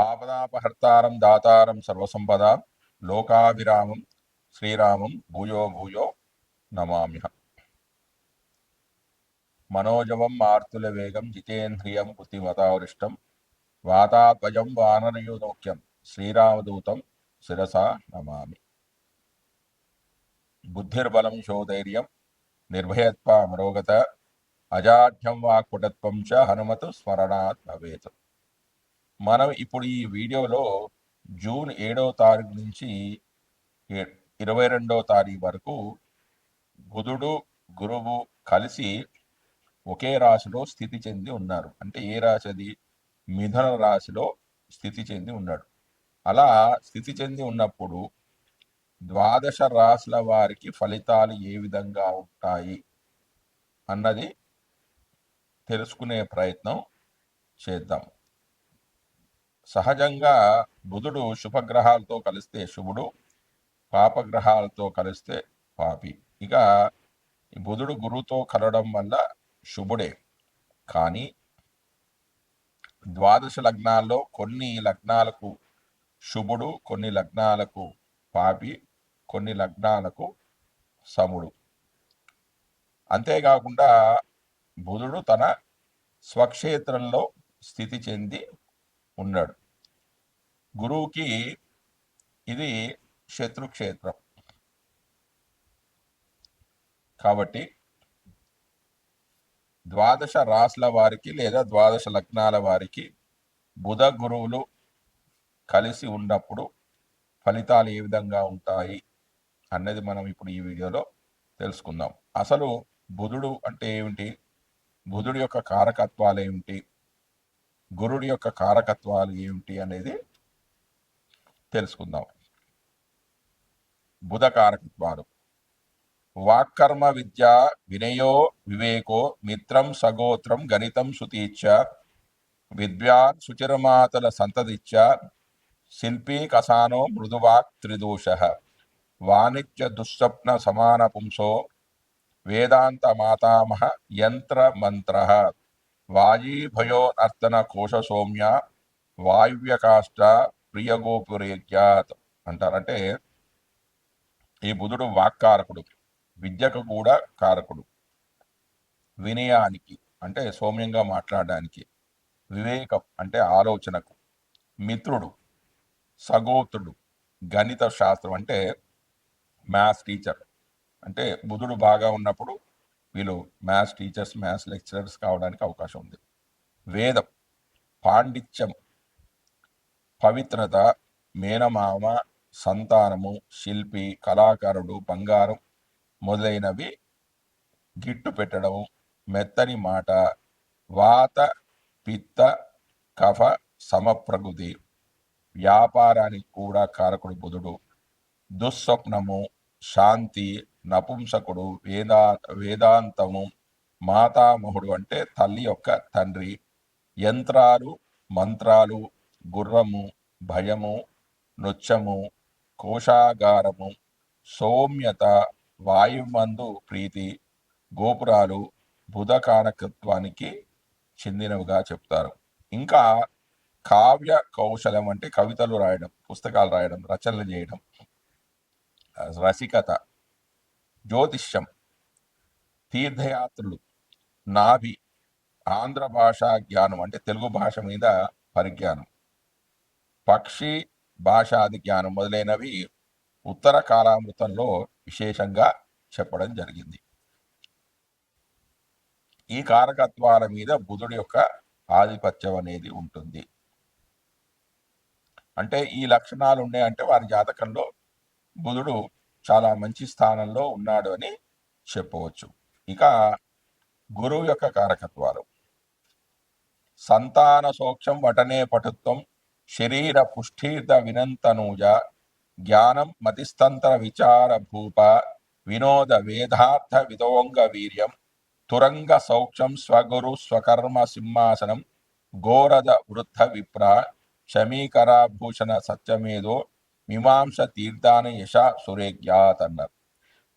ఆపదాపహర్తారం దాతారం సర్వసంపద లోకాభిరామం శ్రీరామం భూయో భూయో నమామ్యహ. మనోజవం మార్తుల వేగం జితేంద్రియం బుద్ధిమతావృష్టం వాతాత్వజం వానరయోదోక్యం శ్రీరామదూతం శిరసా నమామి. బుద్ధిర్బలం శోధైర్యం నిర్భయత్వ అమరోగత అజాఢ్యం వాక్పుటత్వం చ హనుమతు స్మరణాత్ భవేత్. మనం ఇప్పుడు ఈ వీడియోలో జూన్ ఏడవ తారీఖు నుంచి ఇరవై రెండవ తారీఖు వరకు బుధుడు గురువు కలిసి ఒకే రాశిలో స్థితి చెంది ఉన్నారు. అంటే ఏ రాశి అది మిథున రాశిలో స్థితి చెంది ఉన్నాడు. అలా స్థితి చెంది ఉన్నప్పుడు ద్వాదశ రాశుల వారికి ఫలితాలు ఏ విధంగా ఉంటాయి అన్నది తెలుసుకునే ప్రయత్నం చేద్దాం. సహజంగా బుధుడు శుభగ్రహాలతో కలిస్తే శుభుడు పాపగ్రహాలతో కలిస్తే పాపి. ఇక బుధుడు గురువుతో కలవడం వల్ల శుభుడే. కానీ ద్వాదశ లగ్నాల్లో కొన్ని లగ్నాలకు శుభుడు కొన్ని లగ్నాలకు పాపి కొన్ని లగ్నాలకు సముడు. అంతేకాకుండా బుధుడు తన స్వక్షేత్రంలో స్థితి చెంది ఉన్నాడు. గురువుకి ఇది శత్రుక్షేత్రం. కాబట్టి ద్వాదశ రాసుల వారికి లేదా ద్వాదశ లగ్నాల వారికి బుధ గురువులు కలిసి ఉన్నప్పుడు ఫలితాలు ఏ విధంగా ఉంటాయి అన్నది మనం ఇప్పుడు ఈ వీడియోలో తెలుసుకుందాం. అసలు బుధుడు అంటే ఏమిటి? బుధుడి యొక్క కారకత్వాలు ఏమిటి? గురుడి యొక్క కారకత్వాలు ఏమిటి అనేది తెలుసుకుందాం. బుధ కారకత్వాలు. వాక్కర్మ విద్య వినయో వివేకో మిత్రం సగోత్రం గణితం సుతీచ్చ విద్వాన్ సుచిరమాతల సంతతిచ్చ శిల్పీ కసానో మృదువాక్ త్రిదోష వాణిజ్య దుస్వప్న సమాన పుంసో వేదాంత మాతామహ యంత్ర మంత్ర వాయీభయోనర్తన కోశ సౌమ్య వాయువ్యకాష్ట ప్రియగోపురేఖ్యాత్ అంటారంటే ఈ బుధుడు వాక్కారకుడు విద్యకు కూడా కారకుడు. వినయానికి అంటే సౌమ్యంగా మాట్లాడడానికి వివేకం అంటే ఆలోచనకు. మిత్రుడు సగోత్రుడు గణిత శాస్త్రం అంటే మ్యాథ్స్ టీచర్. అంటే బుధుడు బాగా ఉన్నప్పుడు వీళ్ళు మ్యాథ్స్ టీచర్స్ మ్యాథ్స్ లెక్చరర్స్ కావడానికి అవకాశం ఉంది. వేదం పాండిత్యం పవిత్రత మేనమామ సంతానము శిల్పి కళాకారుడు బంగారం మొదలైనవి గిట్టు పెట్టడం మెత్తని మాట వాత పిత్త కఫ సమప్రకృతి వ్యాపారానికి కూడా కారకుడు బుధుడు. దుస్వప్నము శాంతి నపుంసకుడు వేదా వేదాంతము మాతామహుడు అంటే తల్లి యొక్క తండ్రి. యంత్రాలు మంత్రాలు గుర్రము భయము నృత్యము కోశాగారము సౌమ్యత వాయుమందు ప్రీతి గోపురాలు బుధకారకత్వానికి చెందినవిగా చెప్తారు. ఇంకా కావ్య కౌశలం అంటే కవితలు రాయడం పుస్తకాలు రాయడం రచనలు చేయడం రసికత జ్యోతిష్యం తీర్థయాత్రులు నాభి ఆంధ్ర భాషా జ్ఞానం అంటే తెలుగు భాష మీద పరిజ్ఞానం. పక్షి భాషాది జ్ఞానం మొదలైనవి ఉత్తర కాలామృతంలో విశేషంగా చెప్పడం జరిగింది. ఈ కారకత్వాల మీద బుధుడి యొక్క ఆధిపత్యం అనేది ఉంటుంది. అంటే ఈ లక్షణాలు ఉన్నాయంటే వారి జాతకంలో బుధుడు చాలా మంచి స్థానంలో ఉన్నాడు అని చెప్పవచ్చు. ఇక గురువు యొక్క కారకత్వాలు. సంతాన సోక్షం వటనే పటుత్వం శరీర పుష్ఠీర్థ వినంతనూజ జ్ఞానం మతిస్తంత్ర విచార భూప వినోద వేదార్థ విదోంగ వీర్యం తురంగ సౌక్షం స్వగురు స్వకర్మ సింహాసనం గోరద వృద్ధ విప్ర క్షమీకరాభూషణ సత్యమేదో మీమాంస తీర్థాన యశ సురేఖ్యాత్ అన్నారు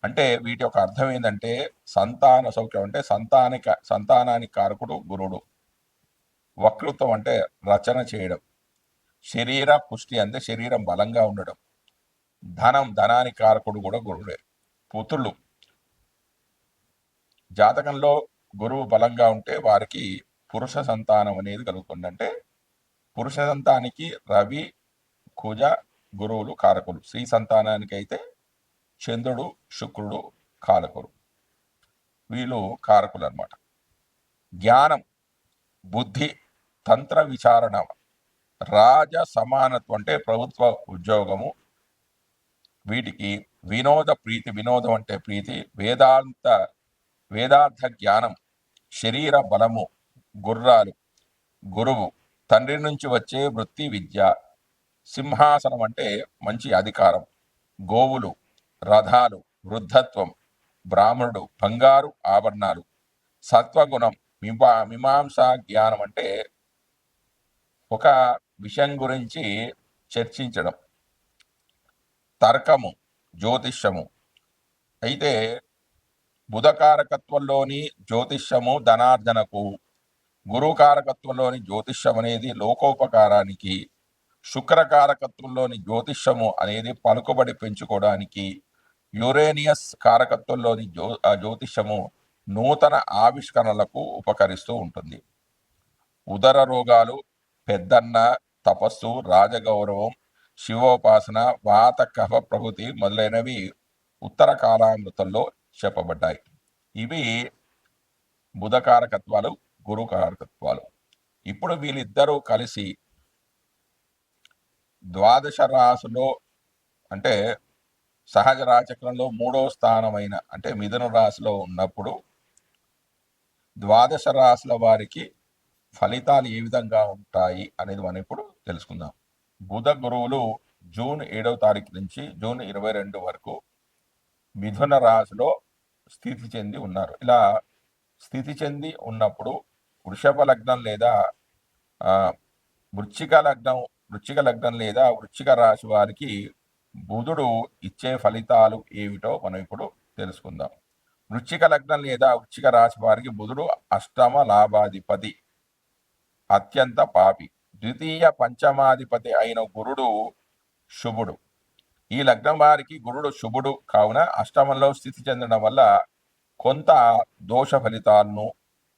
అంటే వీటి యొక్క అర్థం ఏంటంటే సంతాన సౌఖ్యం అంటే సంతానిక సంతానానికి కారకుడు గురుడు. వక్తృత్వం అంటే రచన చేయడం. శరీర పుష్టి అంటే శరీరం బలంగా ఉండడం. ధనం ధనానికి కారకుడు కూడా గురుడే. పుత్రులు. జాతకంలో గురువు బలంగా ఉంటే వారికి పురుష సంతానం అనేది కలుగుతుంది. అంటే పురుష సంతానికి రవి కుజ గురువులు కారకులు. స్త్రీ సంతానానికి అయితే చంద్రుడు శుక్రుడు కారకులు. వీళ్ళు కారకులు అన్నమాట జ్ఞానం బుద్ధి తంత్ర విచారణ రాజ సమానత్వం అంటే ప్రభుత్వ ఉద్యోగము. వీటికి వినోద ప్రీతి వినోదం అంటే ప్రీతి వేదాంత వేదార్థ జ్ఞానం శరీర బలము గుర్రాలు గురువు తండ్రి నుంచి వచ్చే వృత్తి విద్య సింహాసనం అంటే మంచి అధికారం. గోవులు రథాలు వృద్ధత్వం బ్రాహ్మణుడు బంగారు ఆభరణాలు. సత్వగుణం మిమా మీమాంసా జ్ఞానం అంటే ఒక విషయం గురించి చర్చించడం. తర్కము జ్యోతిష్యము. అయితే బుధకారకత్వంలోని జ్యోతిష్యము ధనార్జనకు గురుకారకత్వంలోని జ్యోతిష్యం అనేది లోకోపకారానికి శుక్రకారకత్వంలోని జ్యోతిష్యము అనేది పలుకుబడి పెంచుకోవడానికి యురేనియస్ కారకత్వంలోని జ్యో జ్యోతిష్యము నూతన ఆవిష్కరణలకు ఉపకరిస్తూ ఉంటుంది. ఉదర రోగాలు పెద్దన్న తపస్సు రాజగౌరవం శివోపాసన వాత కఫ ప్రకృతి మొదలైనవి ఉత్తర కాలామృతంలో చెప్పబడ్డాయి. ఇవి బుధకారకత్వాలు గురుకారకత్వాలు. ఇప్పుడు వీళ్ళిద్దరూ కలిసి ద్వాదశ రాశిలో అంటే సహజ రాచక్రంలో మూడో స్థానమైన అంటే మిథున రాశిలో ఉన్నప్పుడు ద్వాదశ రాశుల వారికి ఫలితాలు ఏ విధంగా ఉంటాయి అనేది మనం ఇప్పుడు తెలుసుకుందాం. బుధ గురువులు జూన్ ఏడవ తారీఖు నుంచి జూన్ ఇరవై రెండు వరకు మిథున రాశిలో స్థితి చెంది ఉన్నారు. ఇలా స్థితి చెంది ఉన్నప్పుడు వృషభ లగ్నం లేదా వృచ్చిక లగ్నం వృచ్చిక లగ్నం లేదా వృచ్చిక రాశి వారికి బుధుడు ఇచ్చే ఫలితాలు ఏమిటో మనం ఇప్పుడు తెలుసుకుందాం. వృచ్చిక లగ్నం లేదా వృచ్చిక రాశి వారికి బుధుడు అష్టమ లాభాధిపతి అత్యంత పాపి. ద్వితీయ పంచమాధిపతి అయిన గురుడు శుభుడు. ఈ లగ్నం వారికి గురుడు శుభుడు కావున అష్టమంలో స్థితి చెందడం వల్ల కొంత దోష ఫలితాలను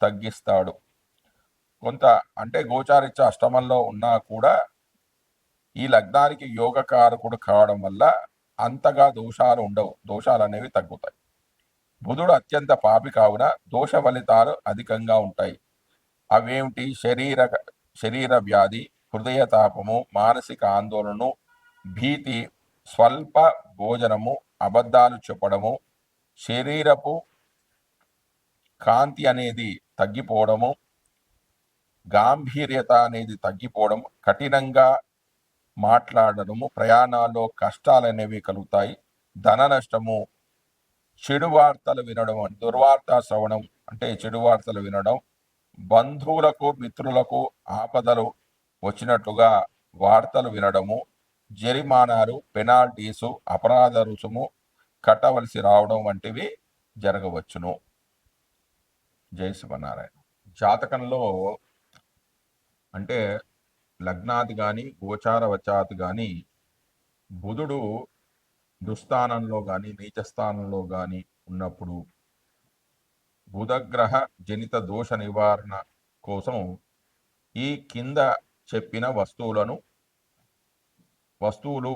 తగ్గిస్తాడు. కొంత అంటే గోచారిత్య అష్టమంలో ఉన్నా కూడా ఈ లగ్నానికి యోగకారకుడు కావడం వల్ల అంతగా దోషాలు ఉండవు. దోషాలు అనేవి తగ్గుతాయి. బుధుడు అత్యంత పాపి కావున దోష ఫలితాలు అధికంగా ఉంటాయి. అవేమిటి? శరీర శరీర వ్యాధి హృదయ తాపము మానసిక ఆందోళనను భీతి స్వల్ప భోజనము అబద్ధాలు చెప్పడము శరీరపు కాంతి అనేది తగ్గిపోవడము గాంభీర్యత అనేది తగ్గిపోవడం కఠినంగా మాట్లాడడము ప్రయాణాల్లో కష్టాలు అనేవి కలుగుతాయి. ధన నష్టము చెడు వార్తలు వినడం దుర్వార్త శ్రవణం అంటే చెడు వార్తలు వినడం బంధువులకు మిత్రులకు ఆపదలు వచ్చినట్లుగా వార్తలు వినడము జరిమానాలు పెనాల్టీసు అపరాధ రుసుము కట్టవలసి రావడం వంటివి జరగవచ్చును. జయ శివనారాయణ జాతకంలో అంటే లగ్నాది కానీ గోచార వచాత్ కానీ బుధుడు దుస్థానంలో కానీ నీచస్థానంలో కానీ ఉన్నప్పుడు బుధగ్రహ జనిత దోష నివారణ కోసం ఈ కింద చెప్పిన వస్తువులను వస్తువులు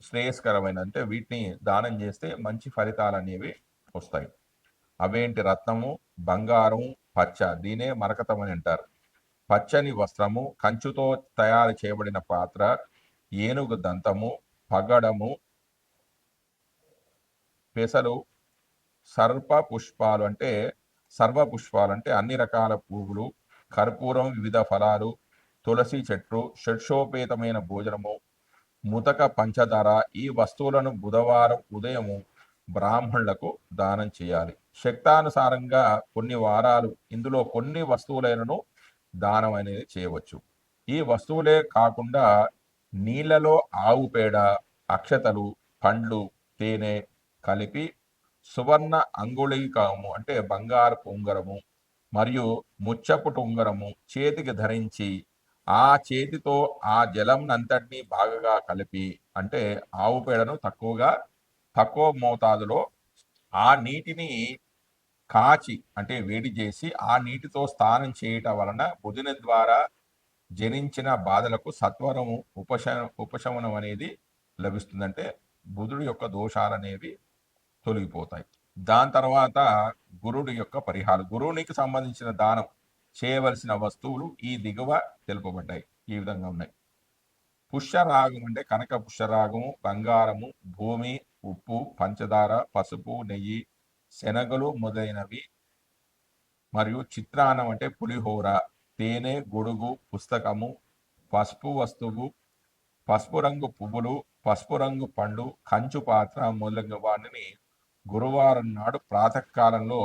శ్రేయస్కరమైన అంటే వీటిని దానం చేస్తే మంచి ఫలితాలు అనేవి వస్తాయి. అవేంటి? రత్నము బంగారం పచ్చ దీనే మరకతం అని అంటారు. పచ్చని వస్త్రము కంచుతో తయారు చేయబడిన పాత్ర ఏనుగు దంతము పగడము పెసలు సర్ప పుష్పాలు అంటే సర్వ పుష్పాలు అంటే అన్ని రకాల పువ్వులు కర్పూరం వివిధ ఫలాలు తులసి చెట్లు షడ్షోపేతమైన భోజనము ముతక పంచదార ఈ వస్తువులను బుధవారం ఉదయము బ్రాహ్మణులకు దానం చేయాలి. శక్తానుసారంగా కొన్ని వారాలు ఇందులో కొన్ని వస్తువులైనను దానం అనేది చేయవచ్చు. ఈ వస్తువులే కాకుండా నీళ్ళలో ఆవు పేడ అక్షతలు పండ్లు తేనె కలిపి సువర్ణ అంగుళీకము అంటే బంగారపు ఉంగరము మరియు ముచ్చపుటు ఉంగరము చేతికి ధరించి ఆ చేతితో ఆ జలంనంతటినీ బాగా కలిపి అంటే ఆవు పేడను తక్కువగా తక్కువ మోతాదులో ఆ నీటిని కాచి అంటే వేడి చేసి ఆ నీటితో స్నానం చేయటం వలన బుధుని ద్వారా జనించిన బాధలకు సత్వరము ఉపశ ఉపశమనం అనేది లభిస్తుందంటే బుధుడి యొక్క దోషాలు అనేవి తొలగిపోతాయి. దాని తర్వాత గురుడి యొక్క పరిహారం. గురువునికి సంబంధించిన దానం చేయవలసిన వస్తువులు ఈ దిగువ తెలుపబడ్డాయి. ఈ విధంగా ఉన్నాయి. పుష్యరాగం అంటే కనక పుష్యరాగము బంగారము భూమి ఉప్పు పంచదార పసుపు నెయ్యి శనగలు మొదలైనవి. మరియు చిత్రాన్నం అంటే పులిహోర తేనె గొడుగు పుస్తకము పసుపు వస్తువు పసుపు రంగు పువ్వులు పసుపు రంగు పండు కంచు పాత్ర మొదలైన వాటిని గురువారం నాడు ప్రాతకాలంలో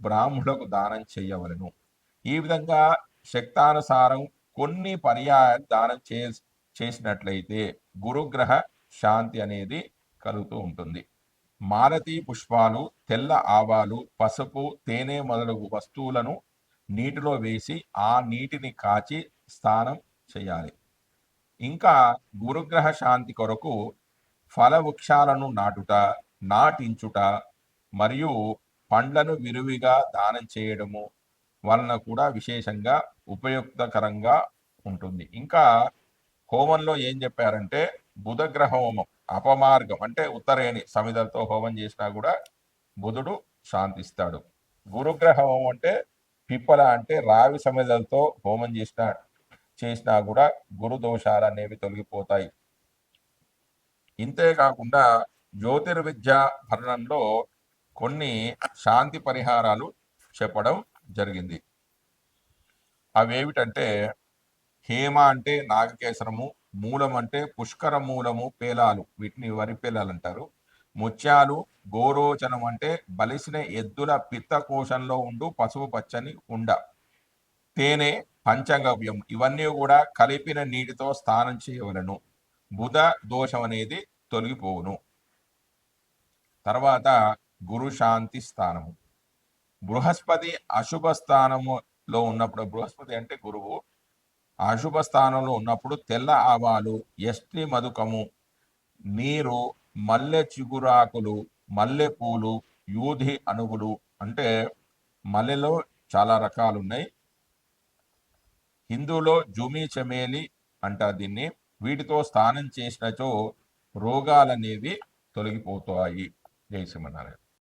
బ్రాహ్మణులకు దానం చేయవలను. ఈ విధంగా శక్తానుసారం కొన్ని పర్యాయాలు దానం చేసినట్లయితే గురుగ్రహ శాంతి అనేది కలుగుతూ ఉంటుంది. మాలతీ పుష్పాలు తెల్ల ఆవాలు పసుపు తేనె మొదలగు వస్తువులను నీటిలో వేసి ఆ నీటిని కాచి స్నానం చేయాలి. ఇంకా గురుగ్రహ శాంతి కొరకు ఫల వృక్షాలను నాటుట నాటించుట మరియు పండ్లను విరివిగా దానం చేయడము వలన కూడా విశేషంగా ఉపయుక్తకరంగా ఉంటుంది. ఇంకా హోమంలో ఏం చెప్పారంటే బుధగ్రహ హోమం. అపమార్గం అంటే ఉత్తరేణి సమిధలతో హోమం చేసినా కూడా బుధుడు శాంతిస్తాడు. గురుగ్రహ హోమం అంటే పిప్పల అంటే రావి సమిధలతో హోమం చేసిన చేసినా కూడా గురు దోషాలు అనేవి తొలగిపోతాయి. ఇంతే కాకుండా జ్యోతిర్విద్య భరణంలో కొన్ని శాంతి పరిహారాలు చెప్పడం జరిగింది. అవేమిటంటే హేమ అంటే నాగకేసరము మూలం అంటే పుష్కర మూలము పేలాలు వీటిని వరి పేలాలు అంటారు. ముత్యాలు గోరోచనం అంటే బలిసిన ఎద్దుల పిత్త కోశంలో ఉండు పసుపు పచ్చని ఉండ. తేనె పంచగవ్యం ఇవన్నీ కూడా కలిపిన నీటితో స్నానం చేయవలను. బుధ దోషం అనేది తొలగిపోవును. తర్వాత గురు శాంతి స్థానము. బృహస్పతి అశుభ స్థానములో ఉన్నప్పుడు బృహస్పతి అంటే గురువు. అశుభ స్థానంలో ఉన్నప్పుడు తెల్ల ఆవాలు ఎస్టి మధుకము నీరు మల్లె చిగురాకులు మల్లె పూలు యూధి అణువులు అంటే మల్లెలో చాలా రకాలు ఉన్నాయి హిందూలో జుమి చమేలి అంటారు దీన్ని. వీటితో స్నానం చేసినచో రోగాలనేవి తొలగిపోతాయి. జై శ్రీమన్నారాయణ.